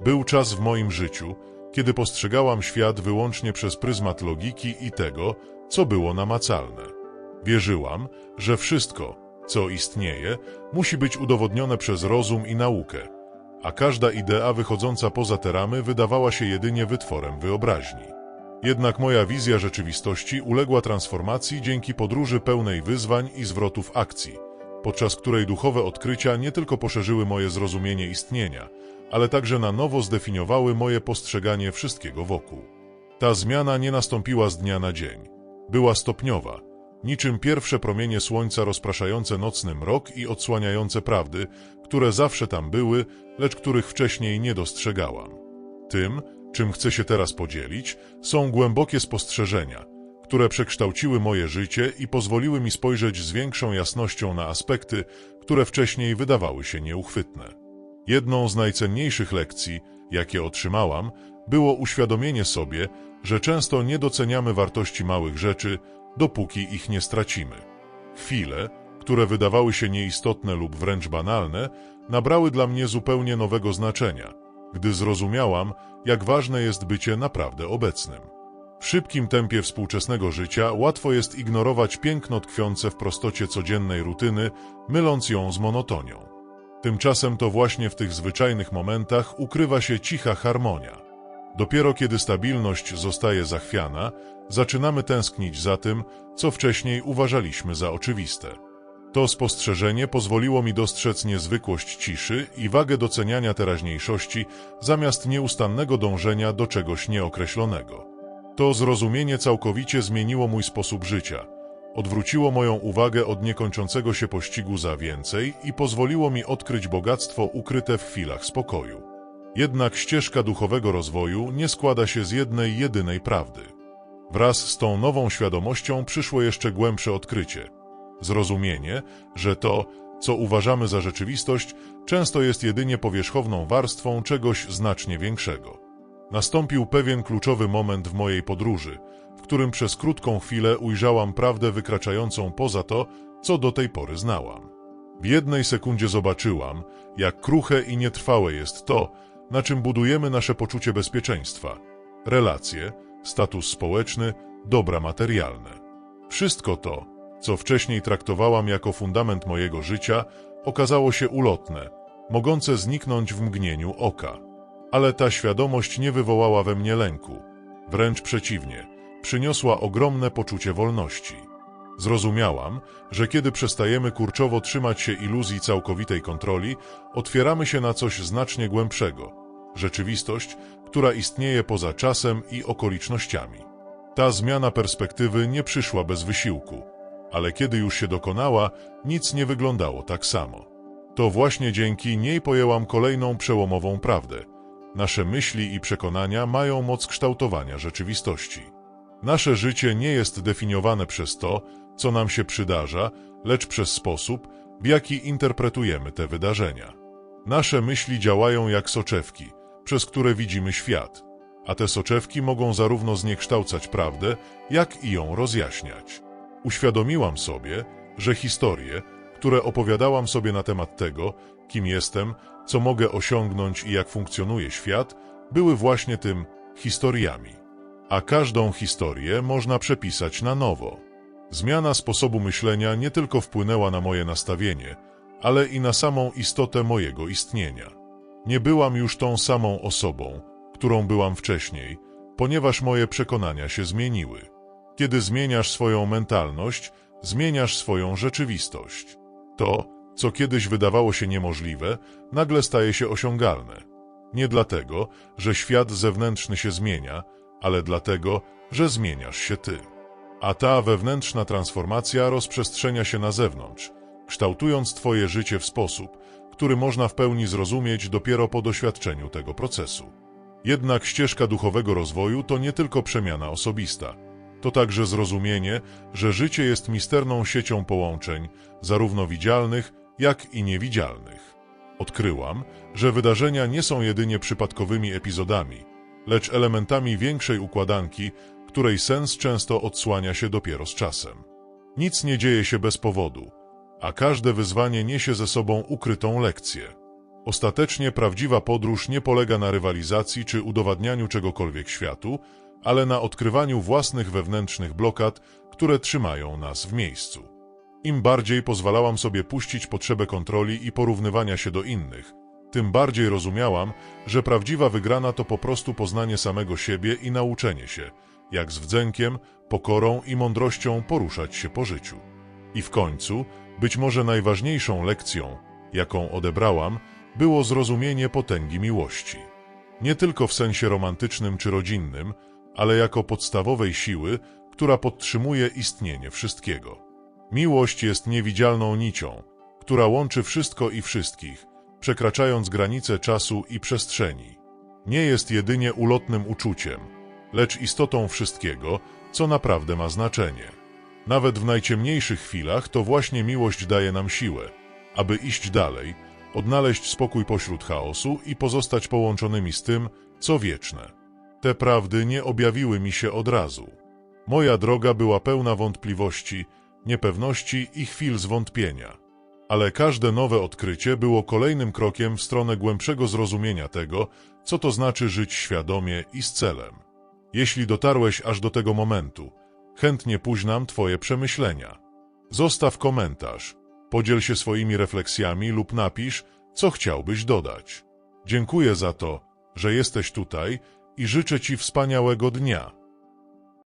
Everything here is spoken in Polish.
Był czas w moim życiu, kiedy postrzegałam świat wyłącznie przez pryzmat logiki i tego, co było namacalne. Wierzyłam, że wszystko, co istnieje, musi być udowodnione przez rozum i naukę, a każda idea wychodząca poza te ramy wydawała się jedynie wytworem wyobraźni. Jednak moja wizja rzeczywistości uległa transformacji dzięki podróży pełnej wyzwań i zwrotów akcji, podczas której duchowe odkrycia nie tylko poszerzyły moje zrozumienie istnienia, ale także na nowo zdefiniowały moje postrzeganie wszystkiego wokół. Ta zmiana nie nastąpiła z dnia na dzień. Była stopniowa, niczym pierwsze promienie słońca rozpraszające nocny mrok i odsłaniające prawdy, które zawsze tam były, lecz których wcześniej nie dostrzegałam. Tym, czym chcę się teraz podzielić, są głębokie spostrzeżenia, które przekształciły moje życie i pozwoliły mi spojrzeć z większą jasnością na aspekty, które wcześniej wydawały się nieuchwytne. Jedną z najcenniejszych lekcji, jakie otrzymałam, było uświadomienie sobie, że często nie doceniamy wartości małych rzeczy, dopóki ich nie stracimy. Chwile, które wydawały się nieistotne lub wręcz banalne, nabrały dla mnie zupełnie nowego znaczenia, gdy zrozumiałam, jak ważne jest bycie naprawdę obecnym. W szybkim tempie współczesnego życia łatwo jest ignorować piękno tkwiące w prostocie codziennej rutyny, myląc ją z monotonią. Tymczasem to właśnie w tych zwyczajnych momentach ukrywa się cicha harmonia. Dopiero kiedy stabilność zostaje zachwiana, zaczynamy tęsknić za tym, co wcześniej uważaliśmy za oczywiste. To spostrzeżenie pozwoliło mi dostrzec niezwykłość ciszy i wagę doceniania teraźniejszości zamiast nieustannego dążenia do czegoś nieokreślonego. To zrozumienie całkowicie zmieniło mój sposób życia. Odwróciło moją uwagę od niekończącego się pościgu za więcej i pozwoliło mi odkryć bogactwo ukryte w chwilach spokoju. Jednak ścieżka duchowego rozwoju nie składa się z jednej jedynej prawdy. Wraz z tą nową świadomością przyszło jeszcze głębsze odkrycie. Zrozumienie, że to, co uważamy za rzeczywistość, często jest jedynie powierzchowną warstwą czegoś znacznie większego. Nastąpił pewien kluczowy moment w mojej podróży, w którym przez krótką chwilę ujrzałam prawdę wykraczającą poza to, co do tej pory znałam. W jednej sekundzie zobaczyłam, jak kruche i nietrwałe jest to, na czym budujemy nasze poczucie bezpieczeństwa, relacje, status społeczny, dobra materialne. Wszystko to, co wcześniej traktowałam jako fundament mojego życia, okazało się ulotne, mogące zniknąć w mgnieniu oka. Ale ta świadomość nie wywołała we mnie lęku. Wręcz przeciwnie, przyniosła ogromne poczucie wolności. Zrozumiałam, że kiedy przestajemy kurczowo trzymać się iluzji całkowitej kontroli, otwieramy się na coś znacznie głębszego. Rzeczywistość, która istnieje poza czasem i okolicznościami. Ta zmiana perspektywy nie przyszła bez wysiłku, ale kiedy już się dokonała, nic nie wyglądało tak samo. To właśnie dzięki niej pojęłam kolejną przełomową prawdę. Nasze myśli i przekonania mają moc kształtowania rzeczywistości. Nasze życie nie jest definiowane przez to, co nam się przydarza, lecz przez sposób, w jaki interpretujemy te wydarzenia. Nasze myśli działają jak soczewki, przez które widzimy świat, a te soczewki mogą zarówno zniekształcać prawdę, jak i ją rozjaśniać. Uświadomiłam sobie, że historie, które opowiadałam sobie na temat tego, kim jestem, co mogę osiągnąć i jak funkcjonuje świat, były właśnie tym historiami. A każdą historię można przepisać na nowo. Zmiana sposobu myślenia nie tylko wpłynęła na moje nastawienie, ale i na samą istotę mojego istnienia. Nie byłam już tą samą osobą, którą byłam wcześniej, ponieważ moje przekonania się zmieniły. Kiedy zmieniasz swoją mentalność, zmieniasz swoją rzeczywistość. To, co kiedyś wydawało się niemożliwe, nagle staje się osiągalne. Nie dlatego, że świat zewnętrzny się zmienia, ale dlatego, że zmieniasz się ty. A ta wewnętrzna transformacja rozprzestrzenia się na zewnątrz, kształtując twoje życie w sposób, który można w pełni zrozumieć dopiero po doświadczeniu tego procesu. Jednak ścieżka duchowego rozwoju to nie tylko przemiana osobista. To także zrozumienie, że życie jest misterną siecią połączeń, zarówno widzialnych, jak i niewidzialnych. Odkryłam, że wydarzenia nie są jedynie przypadkowymi epizodami, lecz elementami większej układanki, której sens często odsłania się dopiero z czasem. Nic nie dzieje się bez powodu, a każde wyzwanie niesie ze sobą ukrytą lekcję. Ostatecznie prawdziwa podróż nie polega na rywalizacji czy udowadnianiu czegokolwiek światu, ale na odkrywaniu własnych wewnętrznych blokad, które trzymają nas w miejscu. Im bardziej pozwalałam sobie puścić potrzebę kontroli i porównywania się do innych, tym bardziej rozumiałam, że prawdziwa wygrana to po prostu poznanie samego siebie i nauczenie się, jak z wdzękiem, pokorą i mądrością poruszać się po życiu. I w końcu, być może najważniejszą lekcją, jaką odebrałam, było zrozumienie potęgi miłości. Nie tylko w sensie romantycznym czy rodzinnym, ale jako podstawowej siły, która podtrzymuje istnienie wszystkiego. Miłość jest niewidzialną nicią, która łączy wszystko i wszystkich, przekraczając granice czasu i przestrzeni. Nie jest jedynie ulotnym uczuciem, lecz istotą wszystkiego, co naprawdę ma znaczenie. Nawet w najciemniejszych chwilach to właśnie miłość daje nam siłę, aby iść dalej, odnaleźć spokój pośród chaosu i pozostać połączonymi z tym, co wieczne. Te prawdy nie objawiły mi się od razu. Moja droga była pełna wątpliwości, niepewności i chwil zwątpienia. Ale każde nowe odkrycie było kolejnym krokiem w stronę głębszego zrozumienia tego, co to znaczy żyć świadomie i z celem. Jeśli dotarłeś aż do tego momentu, chętnie późnam Twoje przemyślenia. Zostaw komentarz, podziel się swoimi refleksjami lub napisz, co chciałbyś dodać. Dziękuję za to, że jesteś tutaj i życzę Ci wspaniałego dnia.